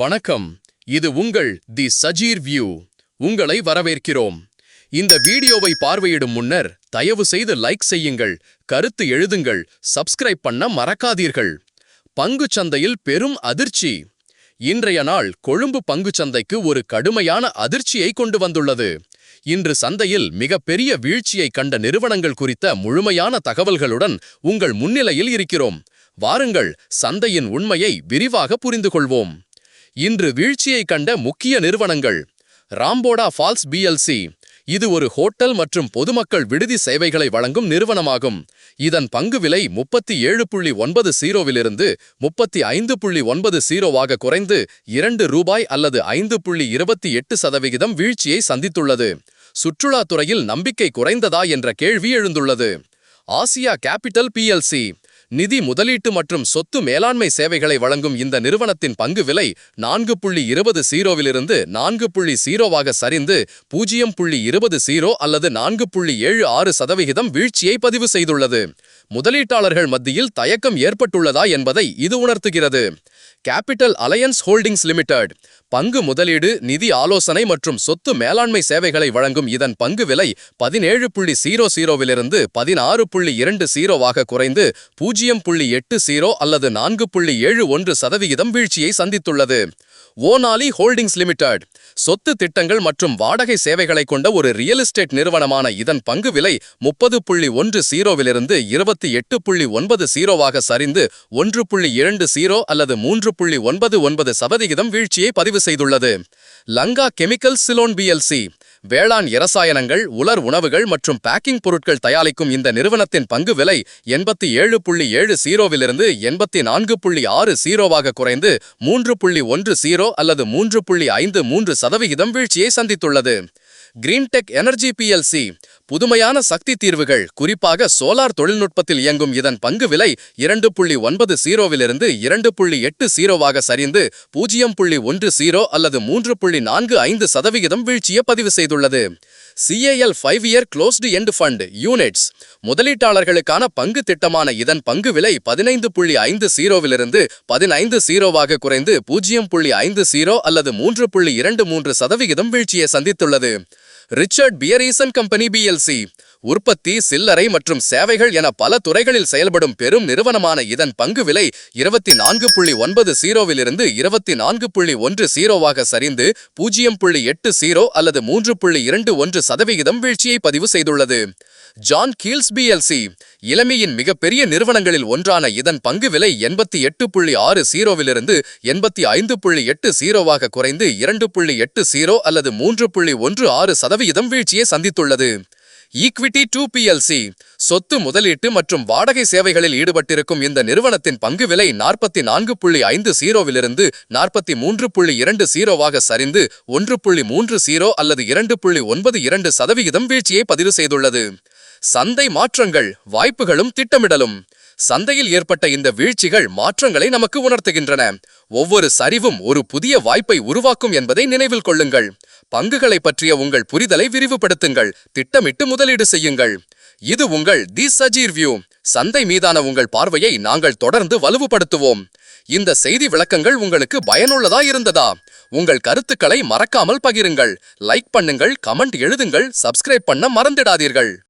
வணக்கம். இது உங்கள் தி சஜீர் வியூ. உங்களை வரவேற்கிறோம். இந்த வீடியோவை பார்வையிடும் முன்னர் தயவு செய்து லைக் செய்யுங்கள் கருத்து எழுதுங்கள் சப்ஸ்கிரைப் பண்ண மறக்காதீர்கள். பங்குச் சந்தையில் பெரும் அதிர்ச்சி. இன்றைய நாள் கொழும்பு பங்குச் சந்தைக்கு ஒரு கடுமையான அதிர்ச்சியை கொண்டு வந்துள்ளது. இன்று சந்தையில் மிகப்பெரிய வீழ்ச்சியை கண்ட நிறுவனங்கள் குறித்த முழுமையான தகவல்களுடன் உங்கள் முன்னிலையில் இருக்கிறோம். வாருங்கள் சந்தையின் உண்மையை விரிவாக புரிந்து கொள்வோம் இன்று வீழ்ச்சியை கண்ட முக்கிய நிறுவனங்கள். ராம்போடா ஃபால்ஸ் பிஎல்சி இது ஒரு ஹோட்டல் மற்றும் பொதுமக்கள் விடுதி சேவைகளை வழங்கும் நிறுவனமாகும். இதன் பங்கு விலை முப்பத்தி ஏழு புள்ளி ஒன்பது சீரோவிலிருந்து முப்பத்தி ஐந்து புள்ளி ஒன்பது சீரோவாக குறைந்து இரண்டு ரூபாய் அல்லது ஐந்து புள்ளி இருபத்தி எட்டு சதவிகிதம் வீழ்ச்சியை சந்தித்துள்ளது. சுற்றுலாத்துறையில் நம்பிக்கை குறைந்ததா என்ற கேள்வி எழுந்துள்ளது. ஆசியா கேபிட்டல் பிஎல்சி நிதி முதலீட்டு மற்றும் சொத்து மேலாண்மை சேவைகளை வழங்கும் இந்த நிறுவனத்தின் பங்கு விலை நான்கு புள்ளி இருபது சீரோவிலிருந்து நான்கு புள்ளி சீரோவாக சரிந்து பூஜ்ஜியம் புள்ளி இருபது சீரோ அல்லது நான்கு புள்ளி ஏழு ஆறு சதவிகிதம் வீழ்ச்சியை பதிவு செய்துள்ளது. முதலீட்டாளர்கள் மத்தியில் தயக்கம் ஏற்பட்டுள்ளதா என்பதை இது உணர்த்துகிறது. கேபிட்டல் அலையன்ஸ் ஹோல்டிங்ஸ் லிமிடெட் பங்கு முதலீடு நிதி ஆலோசனை மற்றும் சொத்து மேலாண்மை சேவைகளை வழங்கும் இதன் பங்கு விலை பதினேழு புள்ளி சீரோ சீரோவிலிருந்து பதினாறு புள்ளி இரண்டு சீரோவாக குறைந்து பூஜ்ஜியம் புள்ளி எட்டு சீரோ அல்லது நான்கு புள்ளி ஏழு ஒன்று சதவிகிதம் வீழ்ச்சியை சந்தித்துள்ளது. ஓனாலி ஹோல்டிங்ஸ் லிமிடெட் சொத்து திட்டங்கள் மற்றும் வாடகை சேவைகளை கொண்ட ஒரு ரியல் எஸ்டேட் நிறுவனமான இதன் பங்கு விலை முப்பது புள்ளி ஒன்று சீரோவிலிருந்து இருபத்தி எட்டு புள்ளி ஒன்பது சீரோவாக சரிந்து ஒன்று புள்ளி இரண்டு சீரோ அல்லது மூன்று புள்ளி ஒன்பது ஒன்பது சதவிகிதம் வீழ்ச்சியை பதிவு செய்துள்ளது. லங்கா கெமிக்கல் சிலோன் பிஎல்சி வேளாண் இரசாயனங்கள் உலர் உணவுகள் மற்றும் பேக்கிங் பொருட்கள் தயாரிக்கும் இந்த நிறுவனத்தின் பங்கு விலை எண்பத்தி ஏழு புள்ளி ஏழு சீரோவிலிருந்து எண்பத்தி நான்கு புள்ளி ஆறு சீரோவாக குறைந்து மூன்று புள்ளி ஒன்று சீரோ அல்லது மூன்று புள்ளி ஐந்து மூன்று சதவிகிதம் வீழ்ச்சியை சந்தித்துள்ளது. கிரீன்டெக் எனர்ஜி பிஎல்சி புதுமையான சக்தி தீர்வுகள் குறிப்பாக சோலார் தொழில்நுட்பத்தில் இயங்கும் இதன் பங்கு விலை இரண்டு புள்ளி ஒன்பது சீரோவிலிருந்து இரண்டு புள்ளி எட்டு சீரோவாக சரிந்து பூஜ்ஜியம் புள்ளி ஒன்று சீரோ அல்லது மூன்று புள்ளி நான்கு ஐந்து சதவிகிதம் வீழ்ச்சியை பதிவு செய்துள்ளது. CAL five year closed end fund units முதலீட்டாளர்களுக்கான பங்கு திட்டமான இதன் பங்கு விலை பதினைந்து புள்ளி ஐந்து சீரோவிலிருந்து பதினைந்து சீரோவாக குறைந்து பூஜ்ஜியம் புள்ளி ஐந்து சீரோ அல்லது மூன்று புள்ளி இரண்டு மூன்று சதவிகிதம் வீழ்ச்சியை சந்தித்துள்ளது. Richard Beer Eason Company BLC. உற்பத்தி சில்லறை மற்றும் சேவைகள் என பல துறைகளில் செயல்படும் பெரும் நிறுவனமான இதன் பங்கு விலை இருபத்தி நான்கு புள்ளி ஒன்பது சீரோவிலிருந்து இருபத்தி நான்கு புள்ளி ஒன்று சீரோவாக சரிந்து பூஜ்ஜியம் புள்ளி எட்டு சீரோ அல்லது மூன்று புள்ளி இரண்டு ஒன்று சதவிகிதம் வீழ்ச்சியை பதிவு செய்துள்ளது. ஜான் கீல்ஸ் பிஎல்சி இளமையின் மிகப்பெரிய நிறுவனங்களில் ஒன்றான இதன் பங்கு விலை எண்பத்தி எட்டு புள்ளி ஆறு சீரோவிலிருந்து எண்பத்தி ஐந்து புள்ளி எட்டு சீரோவாக குறைந்து இரண்டு புள்ளி எட்டு சீரோ அல்லது மூன்று புள்ளி ஒன்று ஆறு சதவிகிதம் வீழ்ச்சியை சந்தித்துள்ளது. ஈக்விட்டி டூ பிஎல்சி சொத்து முதலீட்டு மற்றும் வாடகை சேவைகளில் ஈடுபட்டிருக்கும் இந்த நிறுவனத்தின் பங்கு விலை நாற்பத்தி நான்கு புள்ளி ஐந்து சீரோவிலிருந்து நாற்பத்தி மூன்று புள்ளி இரண்டு சீரோவாக சரிந்து ஒன்று புள்ளி மூன்று சீரோ அல்லது இரண்டு புள்ளி ஒன்பது இரண்டு சதவிகிதம் வீழ்ச்சியை பதிவு செய்துள்ளது. சந்தை மாற்றங்கள் வாய்ப்புகளும் திட்டமிடலும். சந்தையில் ஏற்பட்ட இந்த வீழ்ச்சிகள் மாற்றங்களை நமக்கு உணர்த்துகின்றன. ஒவ்வொரு சரிவும் ஒரு புதிய வாய்ப்பை உருவாக்கும் என்பதை நினைவில் கொள்ளுங்கள். பங்குகளை பற்றிய உங்கள் புரிதலை விரிவுபடுத்துங்கள். திட்டமிட்டு முதலீடு செய்யுங்கள். இது உங்கள் தி சஜீர் வியூ. சந்தை மீதான உங்கள் பார்வையை நாங்கள் தொடர்ந்து வலுவுபடுத்துவோம். இந்த செய்தி விளக்கங்கள் உங்களுக்கு பயனுள்ளதா இருந்ததா? உங்கள் கருத்துக்களை மறக்காமல் பகிருங்கள். லைக் பண்ணுங்கள் கமெண்ட் எழுதுங்கள் சப்ஸ்கிரைப் பண்ண மறந்திடாதீர்கள்.